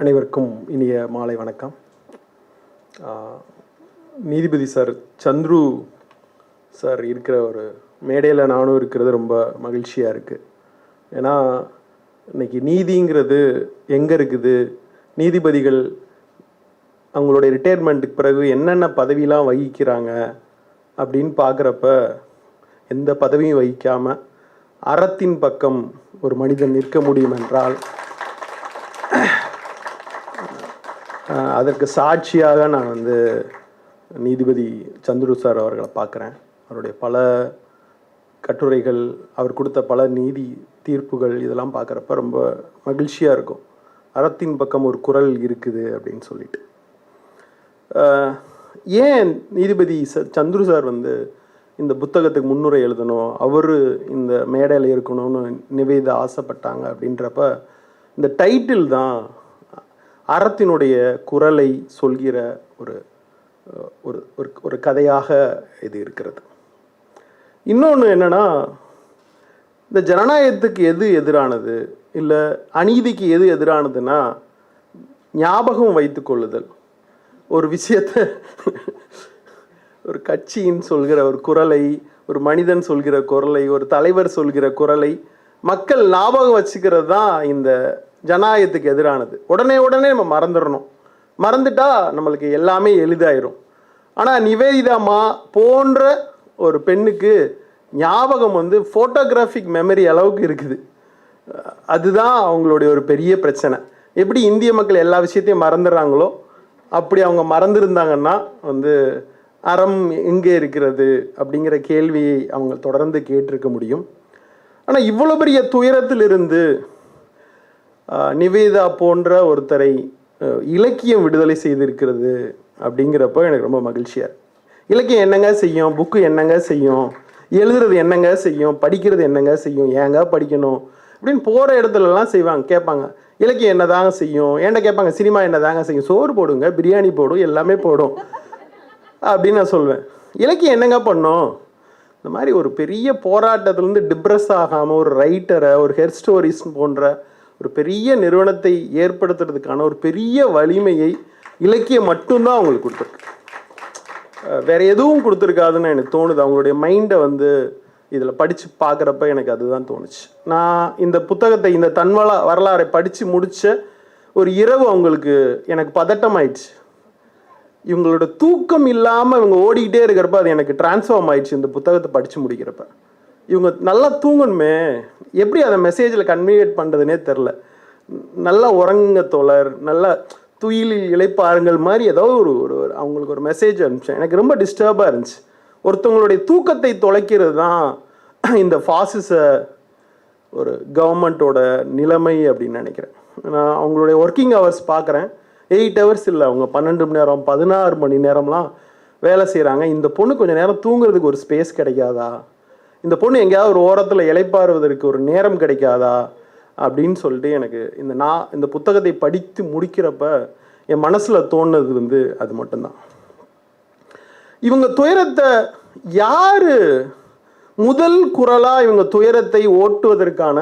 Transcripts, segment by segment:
அனைவருக்கும் இனிய மாலை வணக்கம். நீதிபதி சார் சந்துரு சார் இருக்கிற ஒரு மேடையில் நானும் இருக்கிறது ரொம்ப மகிழ்ச்சியாக இருக்குது ஏன்னா இன்னைக்கு நீதிங்கிறது எங்கே இருக்குது? நீதிபதிகள் அவங்களுடைய ரிட்டையர்மெண்ட்டுக்கு பிறகு என்னென்ன பதவியெலாம் வகிக்கிறாங்க? அப்படின்னு பார்க்குறப்ப எந்த பதவியும் வகிக்காமல் அறத்தின் பக்கம் ஒரு மனிதன் நிற்க முடியும் என்றால் அதற்கு சாட்சியாக நான் வந்து நீதிபதி சந்துரு சார் அவர்களை பார்க்குறேன். அவருடைய பல கட்டுரைகள் அவர் கொடுத்த பல நீதி தீர்ப்புகள் இதெல்லாம் பார்க்குறப்ப ரொம்ப மகிழ்ச்சியாக இருக்கும். அறத்தின் பக்கம் ஒரு குரல் இருக்குது அப்படின்னு சொல்லிட்டு. ஏன் நீதிபதி ச சந்துரு சார் வந்து இந்த புத்தகத்துக்கு முன்னுரை எழுதணும்? அவர் இந்த மேடையில் இருக்கணும்னு நிவேத ஆசைப்பட்டாங்க அப்படின்றப்ப இந்த டைட்டில் தான் அறத்தினுடைய குரலை சொல்கிற ஒரு ஒரு ஒரு ஒரு கதையாக இது இருக்கிறது. இன்னொன்று என்னன்னா இந்த ஜனநாயகத்துக்கு எது எதிரானது? இல்லை அநீதிக்கு எது எதிரானதுன்னா ஞாபகம் வைத்து கொள்ளுதல். ஒரு விஷயத்தை ஒரு கட்சியின் சொல்கிற ஒரு குரலை ஒரு மனிதன் சொல்கிற குரலை ஒரு தலைவர் சொல்கிற குரலை மக்கள் ஞாபகம் வச்சுக்கிறது தான் இந்த ஜனநாயகத்துக்கு எதிரானது. உடனே உடனே நம்ம மறந்துடணும். மறந்துட்டா நம்மளுக்கு எல்லாமே எளிதாயிரும். ஆனால் நிவேதிதாமா போன்ற ஒரு பெண்ணுக்கு ஞாபகம் வந்து ஃபோட்டோகிராஃபிக் மெமரி அளவுக்கு இருக்குது. அதுதான் அவங்களுடைய ஒரு பெரிய பிரச்சனை. எப்படி இந்திய மக்கள் எல்லா விஷயத்தையும் மறந்துடுறாங்களோ அப்படி அவங்க மறந்துருந்தாங்கன்னா வந்து அறம் எங்கே இருக்கிறது அப்படிங்கிற கேள்வியை அவங்க தொடர்ந்து கேட்டிருக்க முடியும். ஆனால் இவ்வளோ பெரிய துயரத்திலிருந்து நிவேதா போன்ற ஒருத்தரை இலக்கியம் விடுதலை செய்திருக்கிறது அப்படிங்கிறப்போ எனக்கு ரொம்ப மகிழ்ச்சியாக இலக்கியம் என்னங்க செய்யும்? புக்கு என்னங்க செய்யும்? எழுதுறது என்னங்க செய்யும்? படிக்கிறது என்னங்க செய்யும்? ஏங்க படிக்கணும்? அப்படின்னு போகிற இடத்துலலாம் செய்வாங்க கேட்பாங்க. இலக்கியம் என்னதாங்க செய்யும்? ஏன்டா கேட்பாங்க சினிமா என்னதாங்க செய்யும்? சோறு போடுங்க பிரியாணி போடும் எல்லாமே போடும் அப்படின்னு நான் சொல்வேன். இலக்கியம் என்னங்க பண்ணும்? இந்த மாதிரி ஒரு பெரிய போராட்டத்திலேருந்து டிப்ரெஸ் ஆகாமல் ஒரு ரைட்டரை ஒரு ஹெர் ஸ்டோரிஸ் போன்ற ஒரு பெரிய நிறுவனத்தை ஏற்படுத்துறதுக்கான ஒரு பெரிய வலிமையை இலக்கியம் மட்டும்தான் அவங்களுக்கு கொடுத்துருக்கு. வேற எதுவும் கொடுத்துருக்காதுன்னு எனக்கு தோணுது. அவங்களுடைய மைண்டை வந்து இதில் படித்து பார்க்குறப்ப எனக்கு அதுதான் தோணுச்சு. நான் இந்த புத்தகத்தை இந்த தன்வள வரலாறை படித்து முடித்த ஒரு இரவு அவங்களுக்கு எனக்கு பதட்டம் ஆயிடுச்சு இவங்களோட தூக்கம் இல்லாமல் இவங்க ஓடிக்கிட்டே இருக்கிறப்ப அது எனக்கு டிரான்ஸ்ஃபார்ம் ஆயிடுச்சு இந்த புத்தகத்தை படித்து முடிக்கிறப்ப. இவங்க நல்லா தூங்கணுமே. எப்படி அதை மெசேஜில் கன்வீனியேட் பண்ணுறதுனே தெரில நல்லா உறங்குங்க தோழர். நல்லா துயிலில் இழைப்பாருங்கள் மாதிரி ஏதோ ஒரு ஒரு ஒரு அவங்களுக்கு ஒரு மெசேஜ் அனுப்பிச்சேன். எனக்கு ரொம்ப டிஸ்டர்பாக இருந்துச்சு. ஒருத்தவங்களுடைய தூக்கத்தை தொலைக்கிறது தான் இந்த ஃபாசிச ஒரு கவர்மெண்ட்டோட நிலைமை அப்படின்னு நினைக்கிறேன். நான் அவங்களுடைய ஒர்க்கிங் ஹவர்ஸ் பார்க்குறேன். எயிட் ஹவர்ஸ் இல்லை அவங்க பன்னெண்டு மணி நேரம் பதினாறு மணி நேரம்லாம் வேலை செய்கிறாங்க இந்த பொண்ணு கொஞ்சம் நேரம் தூங்குறதுக்கு ஒரு ஸ்பேஸ் கிடைக்காதா? இந்த பொண்ணு எங்கேயாவது ஒரு ஓரத்தில் இளைப்பாறுவதற்கு ஒரு நேரம் கிடைக்காதா அப்படின்னு சொல்லிட்டு எனக்கு இந்த நான் இந்த புத்தகத்தை படித்து முடிக்கிறப்ப என் மனசில் தோணுனது வந்து அது மட்டும்தான். இவங்க துயரத்தை யார் முதல் குரலாக இவங்க துயரத்தை ஓட்டுவதற்கான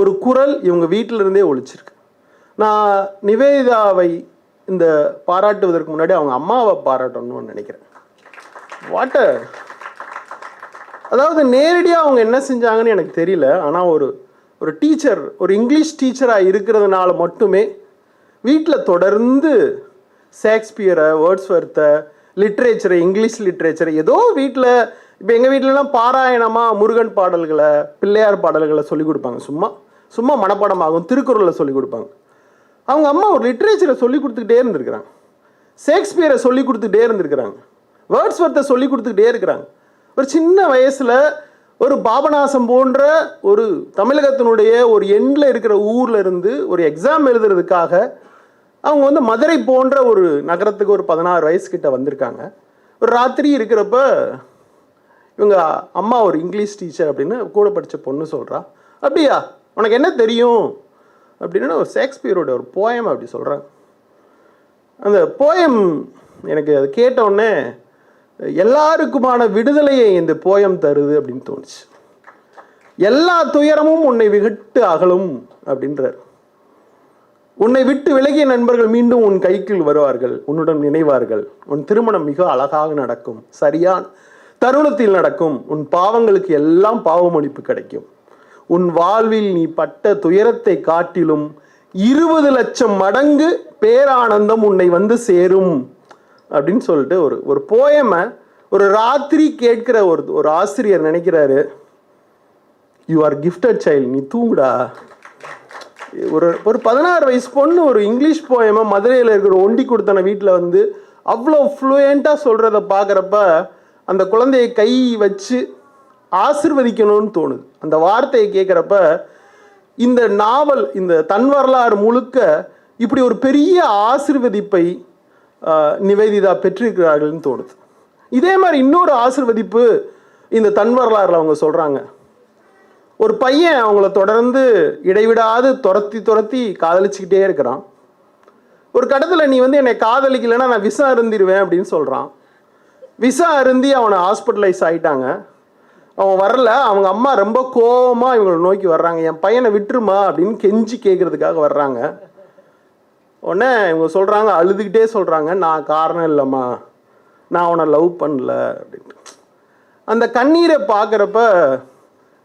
ஒரு குரல் இவங்க வீட்டிலிருந்தே ஒழிச்சிருக்கு. நான் நிவேதாவை இந்த பாராட்டுவதற்கு முன்னாடி அவங்க அம்மாவை பாராட்டணும்னு நினைக்கிறேன். வாட்ட அதாவது நேரடியாக அவங்க என்ன செஞ்சாங்கன்னு எனக்கு தெரியல. ஆனால் ஒரு ஒரு டீச்சர் ஒரு இங்கிலீஷ் டீச்சராக இருக்கிறதுனால மட்டுமே வீட்டில் தொடர்ந்து ஷேக்ஸ்பியரை வேர்ட்ஸ்வர்த்தை லிட்ரேச்சரை இங்கிலீஷ் லிட்ரேச்சரை ஏதோ வீட்டில் இப்போ எங்கள் வீட்டிலலாம் பாராயணமாக முருகன் பாடல்களை பிள்ளையார் பாடல்களை சொல்லிக் கொடுப்பாங்க. சும்மா சும்மா மனப்பாடமாகும் திருக்குறளை சொல்லிக் கொடுப்பாங்க. அவங்க அம்மா ஒரு லிட்ரேச்சரை சொல்லி கொடுத்துக்கிட்டே இருந்திருக்கிறாங்க. ஷேக்ஸ்பியரை சொல்லி கொடுத்துக்கிட்டே இருந்திருக்கிறாங்க. வேர்ட்ஸ்வர்த்தை சொல்லி கொடுத்துக்கிட்டே இருக்கிறாங்க. ஒரு சின்ன வயசில் ஒரு பாபநாசம் போன்ற ஒரு தமிழகத்தினுடைய ஒரு எண்டில் இருக்கிற ஊரில் இருந்து ஒரு எக்ஸாம் எழுதுறதுக்காக அவங்க வந்து மதுரை போன்ற ஒரு நகரத்துக்கு ஒரு பதினாறு வயசுக்கிட்ட வந்திருக்காங்க. ஒரு ராத்திரி இருக்கிறப்ப இவங்க அம்மா ஒரு இங்கிலீஷ் டீச்சர் அப்படின்னு கூட படித்த பொண்ணு சொல்கிறா அப்படியா உனக்கு என்ன தெரியும்? அப்படின்னு ஒரு ஷேக்ஸ்பியரோட ஒரு போயம் அப்படி சொல்கிறாங்க அந்த போயம் எனக்கு அது கேட்ட உடனே எல்லாருக்குமான விடுதலையை இந்த போயம் தருது அப்படின்னு தோணுச்சு. எல்லா துயரமும் உன்னை விகட்டு அகலும் அப்படின்றார். உன்னை விட்டு விலகிய நண்பர்கள் மீண்டும் உன் கைக்குள் வருவார்கள் உன்னுடன் நினைவார்கள். உன் திருமணம் மிக அழகாக நடக்கும் சரியான தருணத்தில் நடக்கும். உன் பாவங்களுக்கு எல்லாம் பாவமளிப்பு கிடைக்கும். உன் வாழ்வில் நீ பட்ட துயரத்தை காட்டிலும் இருபது லட்சம் மடங்கு பேரானந்தம் உன்னை வந்து சேரும். அப்படின்னு சொல்லிட்டு ஒரு ஒரு போயமை ஒரு ராத்திரி கேட்கிற ஒரு ஒரு ஆசிரியர் நினைக்கிறாரு. யூ ஆர் கிஃப்டட் சைல்டு நீ தூங்குடா. ஒரு ஒரு பதினாறு வயசு பொண்ணு ஒரு இங்கிலீஷ் போயமா மதுரையில் இருக்கிற ஒண்டி கொடுத்தன வீட்டில் வந்து அவ்வளோ ஃப்ளூயண்ட்டாக சொல்கிறத பார்க்குறப்ப அந்த குழந்தையை கை வச்சு ஆசிர்வதிக்கணும்னு தோணுது. அந்த வார்த்தையை கேட்குறப்ப இந்த நாவல் இந்த தன் வரலாறு முழுக்க இப்படி ஒரு பெரிய ஆசிர்வதிப்பை நிவேதிதா பெற்றிருக்கிறார்கள்னு தோணுது. இதே மாதிரி இன்னொரு ஆசிர்வதிப்பு இந்த தன் வரலாறுல அவங்க சொல்கிறாங்க ஒரு பையன் அவங்கள தொடர்ந்து இடைவிடாது துரத்தி துரத்தி காதலிச்சுக்கிட்டே இருக்கிறான். ஒரு கட்டத்தில் நீ வந்து என்னை காதலிக்கலைன்னா நான் விசா அருந்திடுவேன் அப்படின்னு சொல்கிறான் விசா அருந்தி அவனை ஹாஸ்பிட்டலைஸ் ஆகிட்டாங்க அவன் வரல அவங்க அம்மா ரொம்ப கோவமாக இவங்களை நோக்கி வர்றாங்க. என் பையனை விட்டுருமா அப்படின்னு கெஞ்சி கேட்குறதுக்காக வர்றாங்க. உடனே இவங்க சொல்கிறாங்க அழுதுகிட்டே சொல்கிறாங்க நான் காரணம் இல்லைம்மா. நான் அவனை லவ் பண்ணல. அப்படின்ட்டு. அந்த கண்ணீரை பார்க்குறப்ப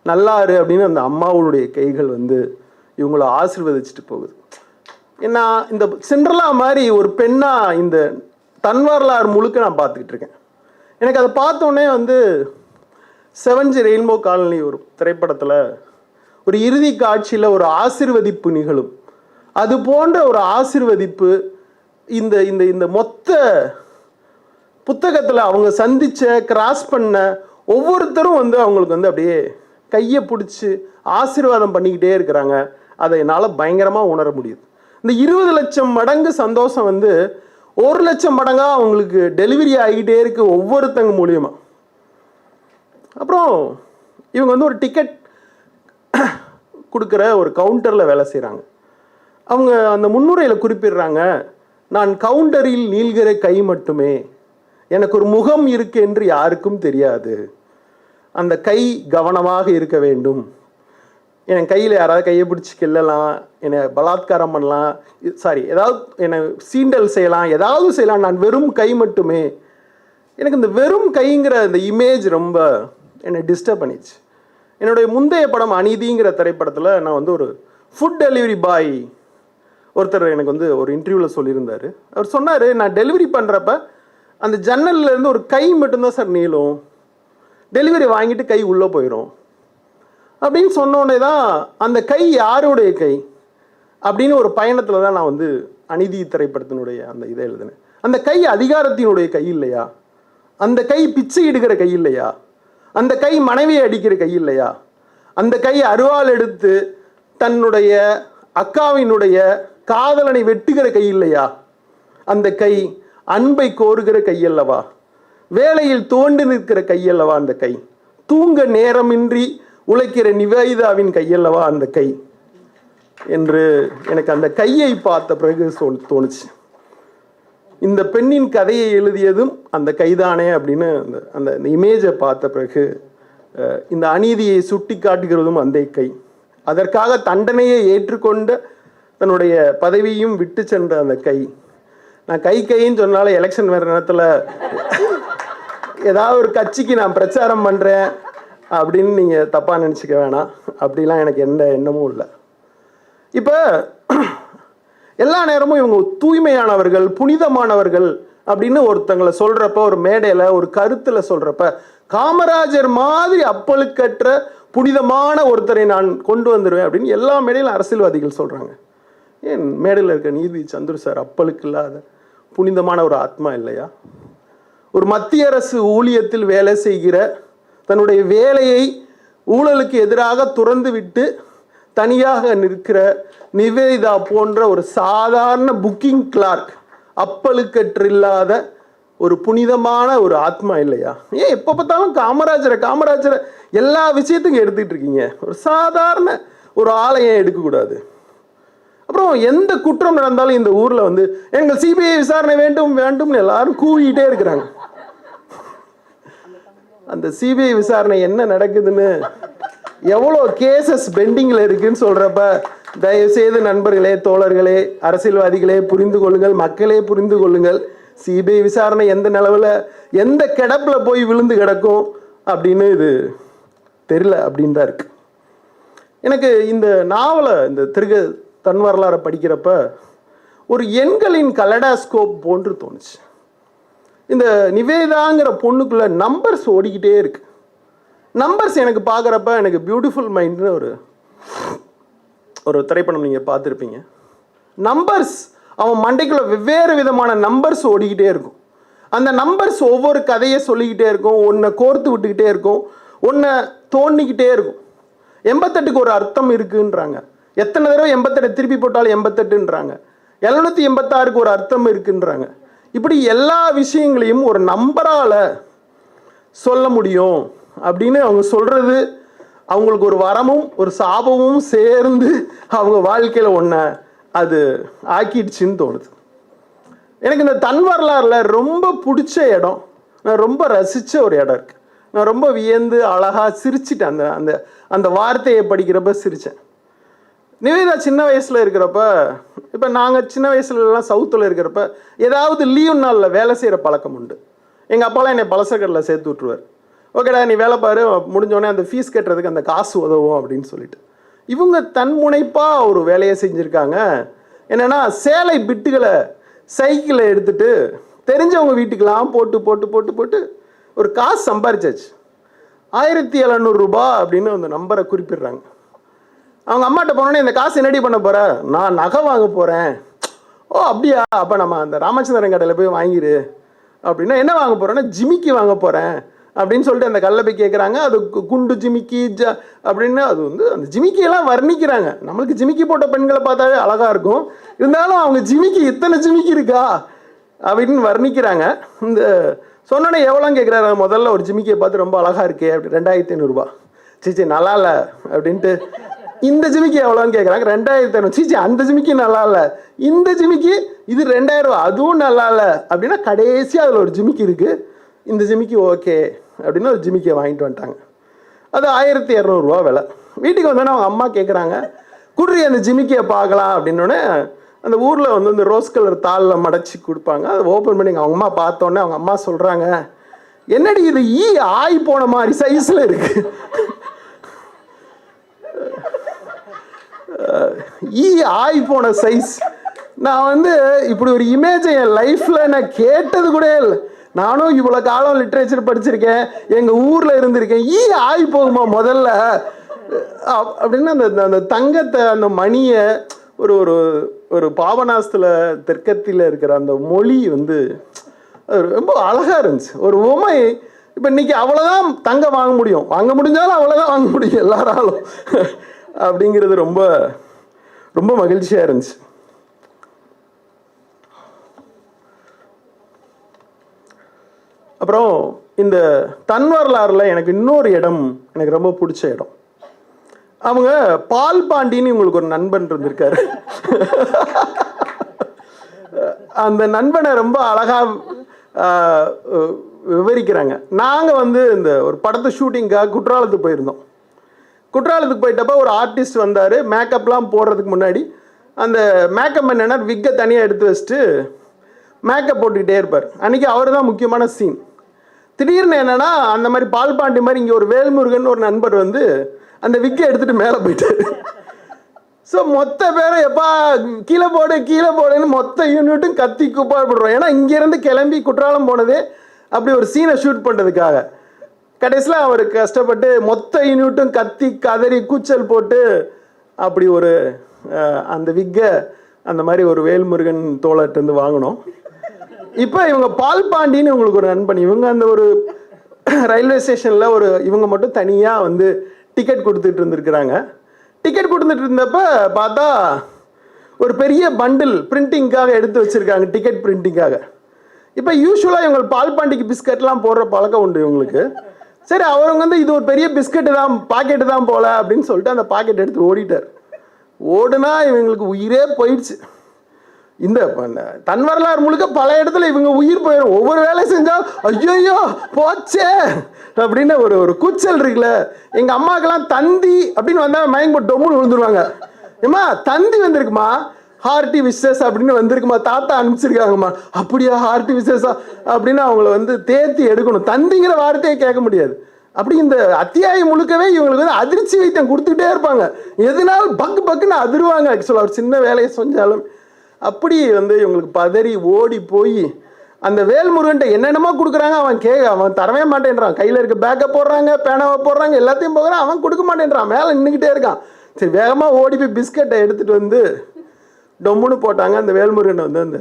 நல்லாரு அப்படின்னு அந்த அம்மாவுடைய கைகள் வந்து இவங்கள ஆசிர்வதிச்சுட்டு போகுது. ஏன்னா இந்த சிண்ட்ரலா மாதிரி ஒரு பெண்ணாக இந்த தன் வரலாறு முழுக்க நான் பார்த்துக்கிட்டு இருக்கேன். எனக்கு அதை பார்த்தோன்னே வந்து செவன்ஜி ரெயின்போ காலனி ஒரு திரைப்படத்தில் ஒரு இறுதி காட்சியில் ஒரு ஆசிர்வதிப்பு நிகழும். அது போன்ற ஒரு ஆசிர்வதிப்பு இந்த இந்த இந்த மொத்த புத்தகத்தில் அவங்க சந்தித்த கிராஸ் பண்ண ஒவ்வொருத்தரும் வந்து அவங்களுக்கு வந்து அப்படியே கையை பிடிச்சி ஆசீர்வாதம் பண்ணிக்கிட்டே இருக்கிறாங்க. அதை என்னால் பயங்கரமாக உணர முடியுது. இந்த இருபது லட்சம் மடங்கு சந்தோஷம் வந்து ஒரு லட்சம் மடங்காக அவங்களுக்கு டெலிவரி ஆகிட்டே இருக்குது ஒவ்வொருத்தங்க மூலியமாக அப்புறம் இவங்க வந்து ஒரு டிக்கெட் கொடுக்குற ஒரு கவுண்டரில் வேலை செய்கிறாங்க அவங்க அந்த முன்னுரையில் குறிப்பிடுறாங்க நான் கவுண்டரில் நீள்கிற கை மட்டுமே எனக்கு ஒரு முகம் இருக்கு என்று யாருக்கும் தெரியாது. அந்த கை கவனமாக இருக்க வேண்டும். என் கையில் யாராவது கையை பிடிச்சி கிள்ளலாம் என்னை பலாத்காரம் பண்ணலாம் சாரி ஏதாவது என்னை சீண்டல் செய்யலாம் ஏதாவது செய்யலாம். நான் வெறும் கை மட்டுமே. எனக்கு இந்த வெறும் கைங்கிற இந்த இமேஜ் ரொம்ப என்னை டிஸ்டர்ப் பண்ணிச்சு. என்னுடைய முந்தைய படம் அநீதிங்கிற திரைப்படத்தில் நான் வந்து ஒரு ஃபுட் டெலிவரி பாய் ஒருத்தர் எனக்கு வந்து ஒரு இன்டர்வியூவில் சொல்லியிருந்தார். அவர் சொன்னார் நான் டெலிவரி பண்ணுறப்ப அந்த ஜன்னல்ல இருந்து ஒரு கை மட்டும்தான் சார் நீளும். டெலிவரி வாங்கிட்டு கை உள்ளே போயிடும் அப்படின்னு சொன்னோடனே தான் அந்த கை யாருடைய கை அப்படின்னு ஒரு பயணத்தில் தான் நான் வந்து அநீதி திரைப்படத்தினுடைய அந்த இதை எழுதினேன். அந்த கை அதிகாரத்தினுடைய கை இல்லையா? அந்த கை பிச்சை இடுகிற கை இல்லையா? அந்த கை மனைவியை அடிக்கிற கை இல்லையா? அந்த கை அருவாள் எடுத்து தன்னுடைய அக்காவினுடைய காதலனை வெட்டுகிற கை இல்லையா? அந்த கை அன்பை கோருகிற கையல்லவா வேலையில் தோண்டி நிற்கிற கையல்லவா அந்த கை? தூங்க நேரமின்றி உழைக்கிற நிவேதிதாவின் கையல்லவா அந்த கை? என்று எனக்கு அந்த கையை பார்த்த பிறகு சொல் தோணுச்சு. இந்த பெண்ணின் கதையை எழுதியதும் அந்த கைதானே அப்படின்னு அந்த அந்த இமேஜை பார்த்த பிறகு இந்த அநீதியை சுட்டி காட்டுகிறதும் அந்த கை. அதற்காக தண்டனையை ஏற்றுக்கொண்ட தன்னுடைய பதவியும் விட்டு சென்ற அந்த கை. நான் கை கைன்னு சொன்னால எலெக்ஷன் வேறு நேரத்தில் ஏதாவது ஒரு கட்சிக்கு நான் பிரச்சாரம் பண்ணுறேன் அப்படின்னு நீங்கள் தப்பாக நினச்சிக்க வேணாம். அப்படிலாம் எனக்கு எந்த எண்ணமும் இல்லை. இப்போ எல்லா நேரமும் இவங்க தூய்மையானவர்கள் புனிதமானவர்கள் அப்படின்னு ஒருத்தங்களை சொல்கிறப்ப ஒரு மேடையில் ஒரு கருத்தில் சொல்றப்ப காமராஜர் மாதிரி அப்பழுக்கற்ற புனிதமான ஒருத்தரை நான் கொண்டு வந்துடுவேன் அப்படின்னு எல்லா மேடையிலும் அரசியல்வாதிகள் சொல்கிறாங்க ஏன் மேடையில் இருக்க நீதி சந்துரு சார் அப்பளுக்கு இல்லாத புனிதமான ஒரு ஆத்மா இல்லையா? ஒரு மத்திய அரசு ஊழியத்தில் வேலை செய்கிற தன்னுடைய வேலையை ஊழலுக்கு எதிராக துறந்து விட்டு தனியாக நிற்கிற நிவேதிதா போன்ற ஒரு சாதாரண புக்கிங் கிளார்க் அப்பழுக்கற்றில்லாத ஒரு புனிதமான ஒரு ஆத்மா இல்லையா? ஏன் எப்போ பார்த்தாலும் காமராஜரை காமராஜரை எல்லா விஷயத்துக்கும் எடுத்துக்கிட்டு இருக்கீங்க. ஒரு சாதாரண ஒரு ஆலயம் எடுக்கக்கூடாது. அப்புறம் எந்த குற்றம் நடந்தாலும் இந்த ஊரில் வந்து எங்கள் சிபிஐ விசாரணை வேண்டும் வேண்டும்னு எல்லாரும் கூவிட்டே இருக்கிறாங்க. அந்த சிபிஐ விசாரணை என்ன நடக்குதுன்னு எவ்வளோ கேசஸ் பெண்டிங்கில் இருக்குன்னு சொல்கிறப்ப தயவுசெய்து நண்பர்களே தோழர்களே அரசியல்வாதிகளே புரிந்து கொள்ளுங்கள் மக்களே புரிந்து கொள்ளுங்கள். சிபிஐ விசாரணை எந்த நிலவில் எந்த கிடப்பில் போய் விழுந்து கிடக்கும் அப்படின்னு இது தெரியல அப்படின்னு தான் இருக்கு. எனக்கு இந்த நாவலை இந்த திருக தன் வரலாறை படிக்கிறப்ப ஒரு எண்களின் கலடாஸ்கோப் போன்று தோணுச்சு. இந்த நிவேதாங்கிற பொண்ணுக்குள்ள நம்பர்ஸ் ஓடிக்கிட்டே இருக்கு. நம்பர்ஸ் எனக்கு பார்க்குறப்ப எனக்கு பியூட்டிஃபுல் மைண்ட்னு ஒரு ஒரு திரைப்படம் நீங்கள் பார்த்துருப்பீங்க. நம்பர்ஸ் அவன் மண்டைக்குள்ள வெவ்வேறு விதமான நம்பர்ஸ் ஓடிக்கிட்டே இருக்கும். அந்த நம்பர்ஸ் ஒவ்வொரு கதையை சொல்லிக்கிட்டே இருக்கும் ஒன்றை கோர்த்து விட்டுக்கிட்டே இருக்கும் ஒன்றை தோண்டிக்கிட்டே இருக்கும். எண்பத்தெட்டுக்கு ஒரு அர்த்தம் இருக்குன்றாங்க. எத்தனை தடவை எண்பத்தெட்டு திருப்பி போட்டாலும் எண்பத்தெட்டுன்றாங்க. எழுநூற்றி எண்பத்தாறுக்கு ஒரு அர்த்தம் இருக்குன்றாங்க. இப்படி எல்லா விஷயங்களையும் ஒரு நம்பரால் சொல்ல முடியும் அப்படின்னு அவங்க சொல்கிறது அவங்களுக்கு ஒரு வரமும் ஒரு சாபமும் சேர்ந்து அவங்க வாழ்க்கையில் ஒன்றை அது ஆக்கிடுச்சின்னு தோணுது. எனக்கு இந்த தன் வரலாறுல ரொம்ப பிடிச்ச இடம் நான் ரொம்ப ரசித்த ஒரு இடம் இருக்கு. நான் ரொம்ப வியந்து அழகாக சிரிச்சிட்டேன் அந்த அந்த அந்த வார்த்தையை படிக்கிறப்ப சிரித்தேன் நிவேதா சின்ன வயசில் இருக்கிறப்ப இப்போ நாங்கள் சின்ன வயசுலலாம் சவுத்தில் இருக்கிறப்ப ஏதாவது லீவ் நாளில் வேலை செய்கிற பழக்கம் உண்டு. எங்கள் அப்பாலாம் என்னை பழசக்கடலில் சேர்த்து விட்ருவார் ஓகேடா நீ வேலை பாரு முடிஞ்சோடனே அந்த ஃபீஸ் கட்டுறதுக்கு அந்த காசு உதவும் அப்படின்னு சொல்லிட்டு. இவங்க தன்முனைப்பாக ஒரு வேலையை செஞ்சுருக்காங்க. என்னென்னா சேலை பிட்டுகளை சைக்கிளை எடுத்துட்டு தெரிஞ்சவங்க வீட்டுக்கெல்லாம் போட்டு போட்டு போட்டு போட்டு ஒரு காசு சம்பாரிச்சாச்சு. ஆயிரத்தி எழுநூறுரூபா அப்படின்னு அந்த நம்பரை குறிப்பிடுறாங்க. அவங்க அம்மாட்ட போனோடனே இந்த காசு என்னடி பண்ண போகிற நான் நகை வாங்க போகிறேன் ஓ அப்படியா? அப்போ நம்ம அந்த ராமச்சந்திரன் கடையில் போய் வாங்கிரு. அப்படின்னா என்ன வாங்க போகிறேன்னா ஜிமிக்கி வாங்க போகிறேன் அப்படின்னு சொல்லிட்டு அந்த கல்லை போய் கேட்குறாங்க அது கு- குண்டு ஜிமிக்கி ஜ அப்படின்னு அது வந்து அந்த ஜிமிக்கியெல்லாம் வர்ணிக்கிறாங்க. நம்மளுக்கு ஜிமிக்கி போட்ட பெண்களை பார்த்தாவே அழகாக இருக்கும். இருந்தாலும் அவங்க ஜிமிக்கி இத்தனை ஜிமிக்கி இருக்கா? அப்படின்னு வர்ணிக்கிறாங்க. இந்த சொன்னோன்னே எவ்வளோ கேட்குறாரு முதல்ல ஒரு ஜிமிக்கியை பார்த்து ரொம்ப அழகாக இருக்கே. அப்படி ரெண்டாயிரத்தி ஐநூறுரூபா சீச்சி நல்லா இல்லை. அப்படின்ட்டு இந்த ஜிமிக்கி எவ்வளோன்னு கேட்குறாங்க ரெண்டாயிரத்தி ஐநூறு. சீச்சி அந்த ஜிமிக்கி நல்லா இல்லை. இந்த ஜிமிக்கி இது ரெண்டாயிரம் ரூபா அதுவும் நல்லா இல்லை. அப்படின்னா கடைசியாக அதில் ஒரு ஜிமிக்கி இருக்குது இந்த ஜிமிக்கி ஓகே அப்படின்னு ஒரு ஜிமிக்கை வாங்கிட்டு வந்துட்டாங்க. அது ஆயிரத்தி இரநூறுவா விலை. வீட்டுக்கு வந்தோடனே அவங்க அம்மா கேட்குறாங்க குடுறி அந்த ஜிமிக்கியை பார்க்கலாம். அப்படின்னோடனே அந்த ஊரில் வந்து இந்த ரோஸ் கலர் தாளில் மடச்சி கொடுப்பாங்க. அதை ஓப்பன் பண்ணி அவங்க அம்மா பார்த்தோன்னே அவங்க அம்மா சொல்கிறாங்க என்னடி இது ஈ ஆய் போன மாதிரி சைஸில் இருக்குது ஈ ஆய் போன சைஸ் நான் வந்து இப்படி ஒரு இமேஜை என் லைஃப்பில் நான் கேட்டது கூட இல்லை. நானும் இவ்வளோ காலம் லிட்ரேச்சர் படிச்சிருக்கேன். எங்கள் ஊரில் இருந்திருக்கேன். ஈ ஆய் போகுமா முதல்ல? அப்படின்னு அந்த அந்த- தங்கத்தை அந்த மணியை ஒரு ஒரு ஒரு பாபநாசத்தில் தெற்கத்தில் இருக்கிற அந்த மொழி வந்து அது ரொம்ப அழகாக இருந்துச்சு. ஒரு உமை. இப்போ இன்னைக்கு அவ்வளோதான் தங்கம் வாங்க முடியும். வாங்க முடிஞ்சாலும் அவ்வளோதான் வாங்க முடியும் எல்லாராலும். அப்படிங்கிறது ரொம்ப ரொம்ப மகிழ்ச்சியாக இருந்துச்சு. அப்புறம் இந்த தன் வரலாறுல எனக்கு இன்னொரு இடம் எனக்கு ரொம்ப பிடிச்ச இடம். அவங்க பால் பாண்டின்னு உங்களுக்கு ஒரு நண்பன் இருந்திருக்காரு. அந்த நண்பனை ரொம்ப அழகாக விவரிக்கிறாங்க. நாங்கள் வந்து இந்த ஒரு படத்து ஷூட்டிங்காக குற்றாலத்துக்கு போயிருந்தோம். குற்றாலத்துக்கு போயிட்டப்ப ஒரு ஆர்டிஸ்ட் வந்தார். மேக்கப்லாம் போடுறதுக்கு முன்னாடி. அந்த மேக்கப் என்னன்னா விக்கை தனியாக எடுத்து வச்சுட்டு மேக்கப் போட்டுக்கிட்டே இருப்பார். அன்றைக்கி அவர் தான் முக்கியமான சீன் திடீர்னு என்னென்னா அந்த மாதிரி பால் பாண்டி மாதிரி இங்கே ஒரு வேல்முருகன் ஒரு நண்பர் வந்து அந்த விக்கை எடுத்துகிட்டு மேலே போயிட்டார். ஸோ மொத்த பேரும் எப்பா கீழே போடு கீழே போடுன்னு மொத்த யூனிட்டும் கத்தி கூப்பாடுறோம் ஏன்னா இங்கேருந்து கிளம்பி குற்றாலம் போனதே அப்படி ஒரு சீனை ஷூட் பண்ணுறதுக்காக கடைசியில் அவர் கஷ்டப்பட்டு மொத்த யூனிட்டும் கத்தி கதறி கூச்சல் போட்டு அப்படி ஒரு அந்த விக்கை அந்த மாதிரி ஒரு வேல்முருகன் தோழர்கிட்டருந்து வாங்கினோம். இப்போ இவங்க பால் பாண்டின்னு உங்களுக்கு ஒரு நண்பன். இவங்க அந்த ஒரு ரயில்வே ஸ்டேஷனில் ஒரு இவங்க மட்டும் தனியாக வந்து டிக்கெட் கொடுத்துட்டு இருந்திருக்கிறாங்க. டிக்கெட் கொடுத்துட்டு இருந்தப்ப பார்த்தா ஒரு பெரிய பண்டில் பிரிண்டிங்காக எடுத்து வச்சுருக்காங்க டிக்கெட் பிரிண்டிங்காக இப்போ யூஸ்வலாக இவங்க பால் பாண்டிக்கு பிஸ்கட்லாம் போடுற பழக்கம் உண்டு இவங்களுக்கு. சரி அவருங்க வந்து இது ஒரு பெரிய பிஸ்கெட்டு தான் பாக்கெட்டு தான் போல அப்படின்னு சொல்லிட்டு அந்த பாக்கெட் எடுத்து ஓடிட்டார். ஓடுனா இவங்களுக்கு உயிரே போயிடுச்சு. இந்த தன் வரலாறு முழுக்க பல இடத்துல இவங்க உயிர் போயிடும் ஒவ்வொரு வேலை செஞ்சா ஐயோ போச்சே! அப்படின்னு ஒரு ஒரு கூச்சல் இருக்குல்ல. எங்க அம்மாக்கெல்லாம் தந்தி அப்படின்னு வந்தா மயங்க போட்டு டொம்முன்னு விழுந்துருவாங்க. ஏம்மா தந்தி வந்திருக்குமா? ஹார்டி விசேஷ அப்படின்னு வந்திருக்குமா? தாத்தா அனுப்பிச்சிருக்காங்கம்மா. அப்படியா ஹார்டி விசேஷா அப்படின்னு அவங்கள வந்து தேத்தி எடுக்கணும். தந்திங்கிற வார்த்தையை கேட்க முடியாது. அப்படி இந்த அத்தியாயம் முழுக்கவே இவங்களுக்கு வந்து அதிர்ச்சி வைத்தியம் கொடுத்துக்கிட்டே இருப்பாங்க. எதனால பக்கு பக்குன்னு அதிருவாங்க. ஆக்சுவலாக ஒரு சின்ன வேலையை செஞ்சாலும் அப்படி வந்து இவங்களுக்கு பதறி ஓடி போய் அந்த வேல்முருகன்ட்ட என்னென்னமோ கொடுக்குறாங்க. அவன் கே அவன் தரவே மாட்டேன்றான். கையில் இருக்க பேக்கை போடுறாங்க பேனாவை போடுறாங்க எல்லாத்தையும் போகிறான் அவன் கொடுக்க மாட்டேன்றான். மேலே நின்றுக்கிட்டே இருக்கான். சரி வேகமாக ஓடி போய் பிஸ்கட்டை எடுத்துகிட்டு வந்து டொம்முன்னு போட்டாங்க அந்த வேல்முருகன் வந்து அந்த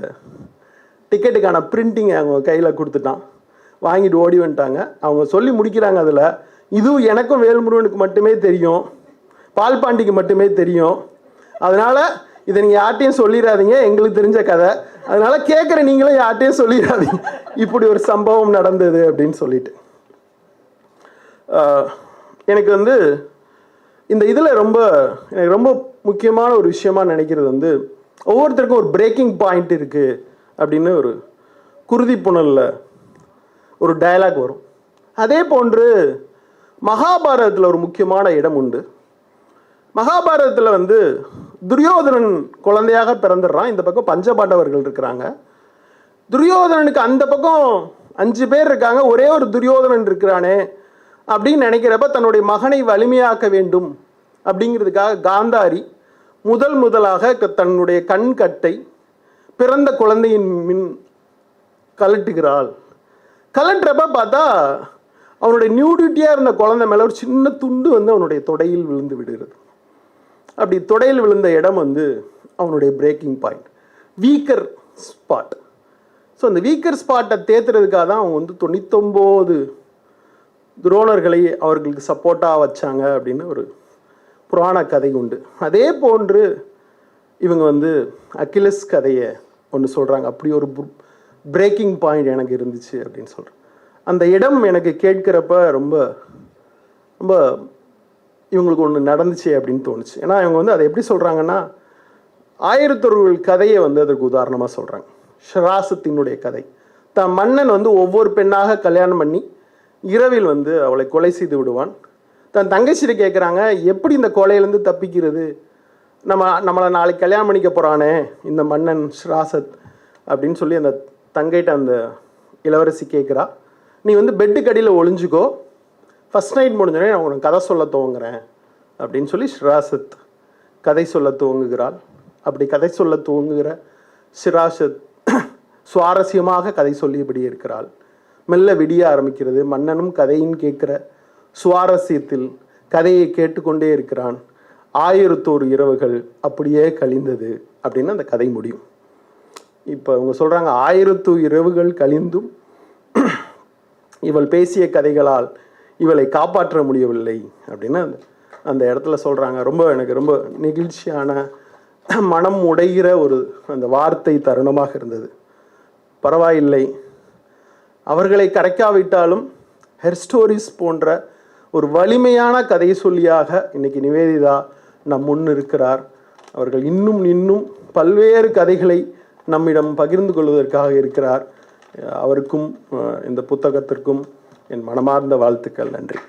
டிக்கெட்டுக்கான பிரிண்டிங்கை அவங்க கையில் கொடுத்துட்டான். வாங்கிட்டு ஓடி வந்துட்டாங்க. அவங்க சொல்லி முடிக்கிறாங்க அதில் இதுவும் எனக்கும் வேல்முருகனுக்கு மட்டுமே தெரியும். பால்பாண்டிக்கு மட்டுமே தெரியும். அதனால் இதை நீங்கள் யார்ட்டையும் சொல்லிடாதீங்க. எங்களுக்கு தெரிஞ்ச கதை. அதனால் கேட்குற நீங்களும் யார்ட்டையும் சொல்லிடாதீங்க. இப்படி ஒரு சம்பவம் நடந்தது அப்படின்னு சொல்லிட்டு. எனக்கு வந்து இந்த இதில் ரொம்ப எனக்கு ரொம்ப முக்கியமான ஒரு விஷயமா நினைக்கிறது வந்து ஒவ்வொருத்தருக்கும் ஒரு பிரேக்கிங் பாயிண்ட் இருக்குது அப்படின்னு ஒரு குருதி புனலில் ஒரு டயலாக் வரும். அதே போன்று மகாபாரதத்தில் ஒரு முக்கியமான இடம் உண்டு. மகாபாரதத்தில் வந்து துரியோதனன் குழந்தையாக பிறந்துடுறான். இந்த பக்கம் பஞ்சபாண்டவர்கள் இருக்கிறாங்க. துரியோதனனுக்கு அந்த பக்கம் அஞ்சு பேர் இருக்காங்க. ஒரே ஒரு துரியோதனன் இருக்கிறானே அப்படின்னு நினைக்கிறப்ப தன்னுடைய மகனை வலிமையாக்க வேண்டும் அப்படிங்கிறதுக்காக காந்தாரி முதல் முதலாக க- தன்னுடைய கண் கட்டை பிறந்த குழந்தையின் மின் கலட்டுகிறாள் கலட்டுறப்ப பார்த்தா அவனுடைய நியூடிட்டியாக இருந்த குழந்தை மேலே ஒரு சின்ன துண்டு வந்து அவனுடைய தொடையில் விழுந்து விடுகிறது. அப்படி தொடையில் விழுந்த இடம் வந்து அவனுடைய breaking point weaker spot so அந்த வீக்கர் ஸ்பாட்டை தேத்துறதுக்காக தான் அவங்க வந்து தொண்ணூத்தொம்போது துரோணர்களை அவர்களுக்கு சப்போர்ட்டாக வச்சாங்க அப்படின்னு ஒரு புராண கதை உண்டு. அதே போன்று இவங்க வந்து அகிலஸ் கதையை ஒன்று சொல்கிறாங்க அப்படி ஒரு பிரேக்கிங் பாயிண்ட் எனக்கு இருந்துச்சு அப்படின்னு சொல்கிறேன் அந்த இடம் எனக்கு கேட்குறப்ப ரொம்ப ரொம்ப இவங்களுக்கு ஒன்று நடந்துச்சு அப்படின்னு தோணுச்சு. ஏன்னா இவங்க வந்து அதை எப்படி சொல்கிறாங்கன்னா ஆயிரத்தொருள் கதையை வந்து அதற்கு உதாரணமாக சொல்கிறாங்க ஷராசத்தினுடைய கதை. தன் மன்னன் வந்து ஒவ்வொரு பெண்ணாக கல்யாணம் பண்ணி இரவில் வந்து அவளை கொலை செய்து விடுவான். தன் தங்கச்சிட்டு கேட்குறாங்க எப்படி இந்த கொலையிலேருந்து தப்பிக்கிறது? நம்ம நம்மளை நாளைக்கு கல்யாணம் பண்ணிக்க போகிறானே இந்த மன்னன் ஸ்ராசத் அப்படின்னு சொல்லி அந்த தங்கைகிட்ட அந்த இளவரசி கேட்குறா நீ வந்து பெட்டுக்கு அடியில் ஒளிஞ்சுக்கோ. ஃபஸ்ட் நைட் முடிஞ்சோடனே நான் உனக்கு கதை சொல்ல துவங்குறேன் அப்படின்னு சொல்லி ஸ்ராசத் கதை சொல்ல துவங்குகிறாள். அப்படி கதை சொல்ல துவங்குகிற ஸ்ராசத் சுவாரஸ்யமாக கதை சொல்லியபடி இருக்கிறாள். மெல்ல விடிய ஆரம்பிக்கிறது. மன்னனும் கதையின் கேட்குற சுவாரஸ்யத்தில் கதையை கேட்டுக்கொண்டே இருக்கிறான். ஆயிரத்தோரு இரவுகள் அப்படியே கழிந்தது அப்படின்னு அந்த கதை முடியும். இப்போ அவங்க சொல்கிறாங்க ஆயிரத்து இரவுகள் கழிந்தும் இவள் பேசிய கதைகளால் இவளை காப்பாற்ற முடியவில்லை அப்படின்னு அந்த அந்த இடத்துல சொல்கிறாங்க ரொம்ப எனக்கு ரொம்ப நெகிழ்ச்சியான மனம் உடைகிற ஒரு அந்த வார்த்தை தருணமாக இருந்தது. பரவாயில்லை. அவர்களை கரைக்காவிட்டாலும் ஹெர் ஸ்டோரிஸ் போன்ற ஒரு வலிமையான கதை சொல்லியாக இன்னைக்கு நிவேதிதா நம் முன் இருக்கிறார். அவர்கள் இன்னும் இன்னும் பல்வேறு கதைகளை நம்மிடம் பகிர்ந்து கொள்வதற்காக இருக்கிறார். அவருக்கும் இந்த புத்தகத்திற்கும் என் மனமார்ந்த வாழ்த்துக்கள். நன்றி.